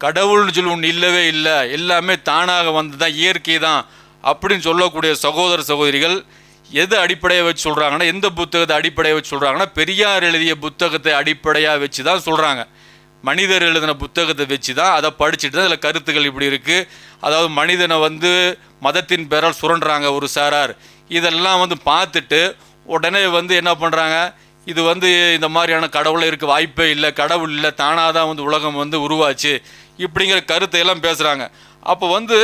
கடவுள்னு சொல்லி ஒன்று இல்லவே இல்லை. எல்லாமே தானாக வந்து தான் இயற்கை தான் அப்படின்னு சொல்லக்கூடிய சகோதர சகோதரிகள் எது அடிப்படையாக வச்சு சொல்கிறாங்கன்னா எந்த புத்தகத்தை அடிப்படையாக வச்சு சொல்கிறாங்கன்னா பெரியார் எழுதிய புத்தகத்தை அடிப்படையாக வச்சு தான் சொல்கிறாங்க மனிதர் எழுதின புத்தகத்தை வச்சு தான் அதை படிச்சுட்டு தான் அதில் கருத்துக்கள் இப்படி இருக்குது அதாவது மனிதனை வந்து மதத்தின் பெயரால் சுரண்டுறாங்க ஒரு சாரார். இதெல்லாம் வந்து பார்த்துட்டு உடனே வந்து என்ன பண்ணுறாங்க இது வந்து இந்த மாதிரியான கடவுளை இருக்க வாய்ப்பே இல்லை கடவுள் இல்லை தானாக தான் வந்து உலகம் வந்து உருவாச்சு இப்படிங்கிற கருத்தை எல்லாம் பேசுகிறாங்க அப்போ வந்து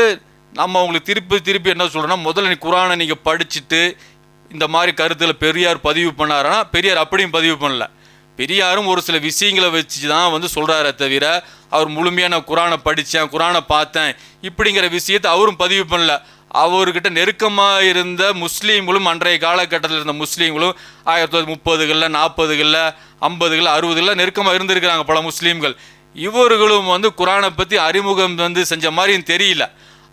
நம்ம அவங்களுக்கு திருப்பி திருப்பி என்ன சொல்கிறோன்னா முதல்ல நீ குரானை நீங்கள் படிச்சுட்டு இந்த மாதிரி கருத்தில் பெரியார் பதிவு பண்ணாருன்னா பெரியார் அப்படியும் பதிவு பண்ணல. பெரியாரும் ஒரு சில விஷயங்களை வச்சு தான் வந்து சொல்கிறாரே தவிர அவர் முழுமையாக நான் குரானை படித்தேன் குரானை பார்த்தேன். இப்படிங்கிற விஷயத்தை அவரும் பதிவு பண்ணல. அவர்கிட்ட நெருக்கமாக இருந்த முஸ்லீம்களும் அன்றைய காலகட்டத்தில் இருந்த முஸ்லீம்களும் ஆயிரத்தி தொள்ளாயிரத்தி முப்பதுகளில் நாற்பதுகளில் ஐம்பதுகளில் அறுபதுகளில் நெருக்கமாக இருந்திருக்கிறாங்க பல முஸ்லீம்கள். இவர்களும் வந்து குரானை பற்றி அறிமுகம் வந்து செஞ்ச மாதிரியும் தெரியல.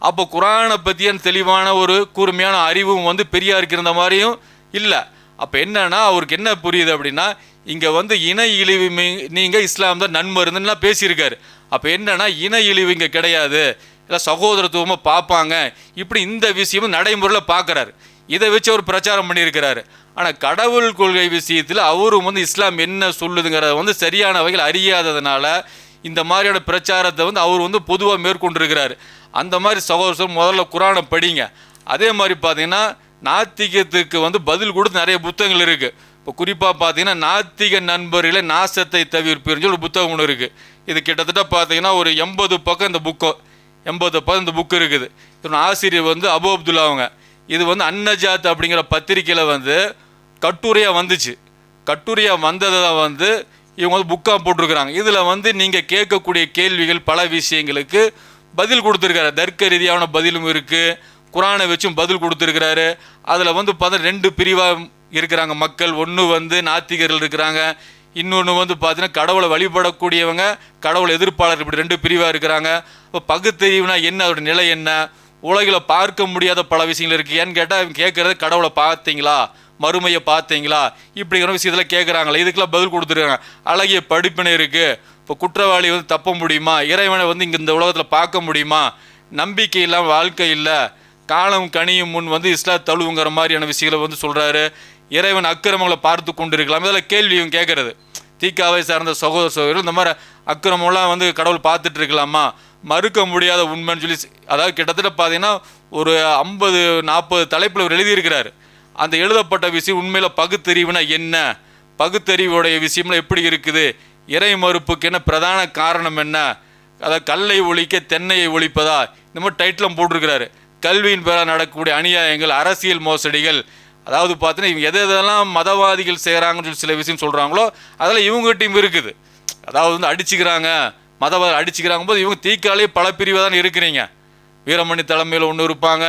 அப்போ குரானை பற்றிய தெளிவான ஒரு கூர்மையான அறிவும் வந்து பெரியாருக்கு இருந்த மாதிரியும் இல்லை. அப்போ என்னன்னா அவருக்கு என்ன புரியுது அப்படின்னா இங்கே வந்து இன இழிவு நீங்கள் இஸ்லாம் தான் நன்மருந்துன்னா பேசியிருக்காரு. அப்போ என்னன்னா இன இழிவு இங்கே கிடையாது. இல்லை சகோதரத்துவமாக பார்ப்பாங்க. இப்படி இந்த விஷயமும் நடைமுறையில் பார்க்குறாரு. இதை வச்சு அவர் பிரச்சாரம் பண்ணியிருக்கிறாரு. ஆனால் கடவுள் கொள்கை விஷயத்தில் அவரும் வந்து இஸ்லாம் என்ன சொல்லுதுங்கிறத வந்து சரியான வகையில் அறியாததுனால இந்த மாதிரியான பிரச்சாரத்தை வந்து அவர் வந்து பொதுவாக மேற்கொண்டிருக்கிறார். அந்த மாதிரி சகோதரர் முதல்ல குரானை படிங்க. அதே மாதிரி பார்த்தீங்கன்னா நாத்திகத்துக்கு வந்து பதில் கொடுத்து நிறைய புத்தகங்கள் இருக்குது இப்போ குறிப்பாக பார்த்தீங்கன்னா நாத்திக நண்பர்களே நாசத்தை தவிர்ப்பீர்னு சொல்லி ஒரு புத்தகம் ஒன்று இருக்குது இது கிட்டத்தட்ட பார்த்தீங்கன்னா ஒரு எண்பது பக்கம் இந்த புக்கு எண்பது பக்கம் இந்த புக்கு இருக்குது. இதோட ஆசிரியர் வந்து அபு அப்துல்லா அவங்க. இது வந்து அன்னஜாத் அப்படிங்கிற பத்திரிக்கையில் வந்து கட்டுரையாக வந்துச்சு. கட்டுரையாக வந்ததை தான் வந்து இவங்க வந்து புக்காக போட்டிருக்கிறாங்க. இதில் வந்து நீங்கள் கேட்கக்கூடிய கேள்விகள் பல விஷயங்களுக்கு பதில் கொடுத்துருக்காரு. தர்க்க ரீதியான பதிலும் இருக்குது குரானை வச்சும் பதில் கொடுத்துருக்கிறாரு. அதில் வந்து பார்த்தா ரெண்டு பிரிவாக இருக்கிறாங்க மக்கள். ஒன்று வந்து நாத்திகர்கள் இருக்கிறாங்க. இன்னொன்று வந்து பார்த்தீங்கன்னா கடவுளை வழிபடக்கூடியவங்க கடவுளை எதிர்ப்பாளர் இப்படி ரெண்டு பிரிவாக இருக்கிறாங்க. இப்போ பகுத்தறிவுனா என்ன? அதோட நிலை என்ன? உலகில் பார்க்க முடியாத பல விஷயங்கள் இருக்குது ஏன்னு கேட்டால் கேட்குறது கடவுளை பார்த்தீங்களா? மறுமையை பார்த்தீங்களா? இப்படிங்கிற விஷயத்தில் கேட்குறாங்களே இதுக்கெல்லாம் பதில் கொடுத்துருக்காங்க. அழகிய படிப்பினை இருக்குது இப்போ குற்றவாளி வந்து தப்ப முடியுமா? இறைவனை வந்து இங்கே இந்த உலகத்தில் பார்க்க முடியுமா? நம்பிக்கை இல்லாமல் வாழ்க்கை இல்லை. காலம் கனியும் முன் வந்து இஸ்லாம் தழுவுங்கிற மாதிரியான விஷயங்களை வந்து சொல்கிறாரு இறைவன் அக்கிரமங்களை பார்த்து கொண்டு இருக்கலாம் இதெல்லாம் கேள்வியும் கேட்குறது தீக்காவை சார்ந்த சகோதர சகோதரர் இந்த மாதிரி அக்கிரமெல்லாம் வந்து கடவுள் பார்த்துட்டு இருக்கலாமா? மறுக்க முடியாத உண்மைன்னு சொல்லி அதாவது கிட்டத்தட்ட பார்த்தீங்கன்னா ஒரு ஐம்பது நாற்பது தலைப்பில் அவர் எழுதியிருக்கிறார். அந்த எழுதப்பட்ட விஷயம் உண்மையில் பகுத்தறிவுனா என்ன? பகுத்தறிவுடைய விஷயம்லாம் எப்படி இருக்குது? இறை மறுப்புக்கு என்ன பிரதான காரணம் என்ன? அதாவது கல்லை ஒழிக்க தென்னையை ஒழிப்பதா? இந்த மாதிரி டைட்டிலும் போட்டிருக்கிறாரு. கல்வியின் பேரால் நடக்கக்கூடிய அநியாயங்கள் அரசியல் மோசடிகள் அதாவது பார்த்தீங்கன்னா இவங்க எது எதெல்லாம் மதவாதிகள் செய்கிறாங்கன்னு சொல்லி சில விஷயம் சொல்கிறாங்களோ அதெல்லாம் இவங்ககிட்டையும் இருக்குது. அதாவது வந்து அடிச்சுக்கிறாங்க மதவாதி அடிச்சுக்கிறாங்க போது இவங்க தீக்காலே பல பிரிவாக தான் இருக்கிறீங்க. வீரமணி தலைமையில் ஒன்று இருப்பாங்க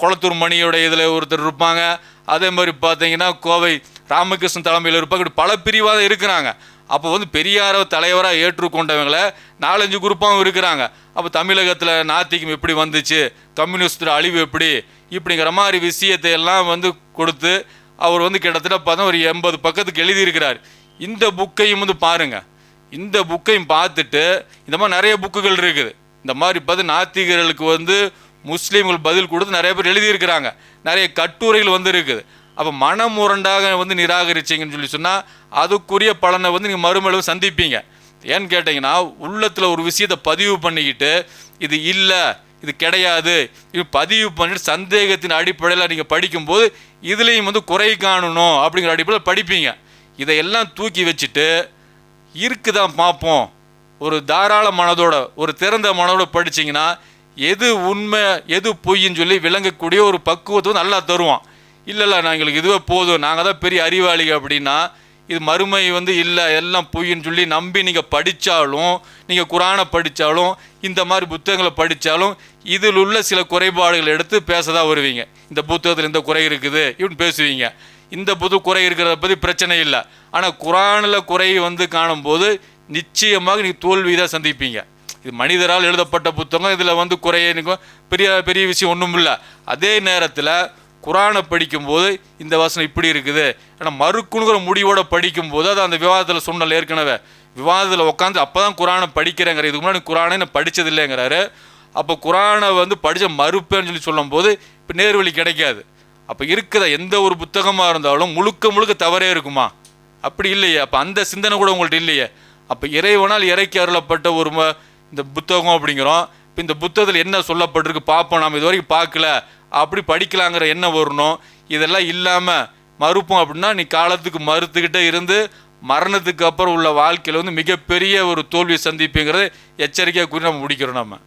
குளத்தூர் மணியோட இதில் ஒருத்தர் இருப்பாங்க. அதே மாதிரி பார்த்தீங்கன்னா கோவை ராமகிருஷ்ணன் தலைமையில் இருப்பாங்க இப்படி பல பிரிவாக தான் இருக்கிறாங்க. அப்போ வந்து பெரியார தலைவராக ஏற்றுக்கொண்டவங்களை நாலஞ்சு குரூப்பாகவும் இருக்கிறாங்க. அப்போ தமிழகத்தில் நாத்திகம் எப்படி வந்துச்சு? கம்யூனிஸ்டோட அழிவு எப்படி? இப்படிங்கிற மாதிரி விஷயத்தை எல்லாம் வந்து கொடுத்து அவர் வந்து கிட்டத்தட்ட பார்த்தா ஒரு எண்பது பக்கத்துக்கு எழுதியிருக்கிறார். இந்த புக்கையும் வந்து பாருங்கள் இந்த புக்கையும் பார்த்துட்டு இந்த மாதிரி நிறைய புக்குகள் இருக்குது. இந்த மாதிரி பார்த்து நாத்திகர்களுக்கு வந்து முஸ்லீம்கள் பதில் கொடுத்து நிறைய பேர் எழுதியிருக்கிறாங்க. நிறைய கட்டுரைகள் வந்து இருக்குது. அப்போ மனமுரண்டாக வந்து நிராகரிச்சிங்கன்னு சொல்லி சொன்னால் அதுக்குரிய பலனை வந்து நீங்கள் மறுமளவு சந்திப்பீங்க. ஏன்னு கேட்டிங்கன்னா உள்ளத்தில் ஒரு விஷயத்தை பதிவு பண்ணிக்கிட்டு இது இல்லை இது கிடையாது இது பதிவு பண்ணிட்டு சந்தேகத்தின் அடிப்படையில் நீங்கள் படிக்கும்போது இதுலேயும் வந்து குறை காணணும் அப்படிங்கிற அடிப்படையில் படிப்பீங்க. இதையெல்லாம் தூக்கி வச்சுட்டு இருக்குதான் பார்ப்போம் ஒரு தாராள மனதோட ஒரு திறந்த மனதோட படிச்சிங்கன்னா எது உண்மை எது பொய்ன்னு சொல்லி விளங்கக்கூடிய ஒரு பக்குவத்தை வந்து நல்லா தருவான். இல்லைல்ல நான் எங்களுக்கு இதுவே போதும். நாங்கள் தான் பெரிய அறிவாளிகள் அப்படின்னா இது மறுமை வந்து இல்லை எல்லாம் பொய்ன்னு சொல்லி நம்பி நீங்கள் படித்தாலும் நீங்கள் குரானை படித்தாலும் இந்த மாதிரி புத்தகங்களை படித்தாலும் இதில் உள்ள சில குறைபாடுகள் எடுத்து பேச தான் வருவீங்க. இந்த புத்தகத்தில் இந்த குறை இருக்குது இப்படின்னு பேசுவீங்க. இந்த புது குறை இருக்கிறத பற்றி பிரச்சனை இல்லை. ஆனால் குரானில் குறை வந்து காணும்போது நிச்சயமாக நீங்கள் தோல்வி தான் சந்திப்பீங்க. இது மனிதரால் எழுதப்பட்ட புத்தகம் இதில் வந்து குறைய பெரிய பெரிய விஷயம் ஒன்றும் இல்லை அதே நேரத்தில் குரானை படிக்கும்போது இந்த வசனம் இப்படி இருக்குது. ஏன்னா மறுக்குணுங்கிற முடிவோடு படிக்கும்போது அது அந்த விவாதத்தில் சொன்னல ஏற்கனவே. விவாதத்தில் உட்காந்து அப்போ தான் குரானை படிக்கிறேங்கிற இதுக்கு முன்னாடி குரானை நான் படித்ததில்லைங்கிறாரு அப்போ குரானை வந்து படித்த மறுப்பேன்னு சொல்லி சொல்லும்போது இப்போ நேர்வழி கிடைக்காது. அப்போ இருக்கிற எந்த ஒரு புத்தகமாக இருந்தாலும் முழுக்க முழுக்க தவறே இருக்குமா? அப்படி இல்லையே. அப்போ அந்த சிந்தனை கூட உங்கள்ட்ட இல்லையே. அப்போ இறைவனால் இறைக்கு அருளப்பட்ட ஒரு ம- இந்த புத்தகம் அப்படிங்கிறோம். இப்போ இந்த புத்தகத்தில் என்ன சொல்லப்பட்டிருக்கு? பார்ப்போம். நாம் இது வரைக்கும் பார்க்கல. அப்படி படிக்கலாங்கிற எண்ணம் வரணும். இதெல்லாம் இல்லாமல் மறுப்போம் அப்படின்னா நீ காலத்துக்கு மறுத்துக்கிட்டே இருந்து மரணத்துக்கு அப்புறம் உள்ள வாழ்க்கையில் வந்து மிகப்பெரிய ஒரு தோல்வி சந்திப்புங்கிறது எச்சரிக்கையாக கூறி நம்ம முடிக்கிறோம் நம்ம.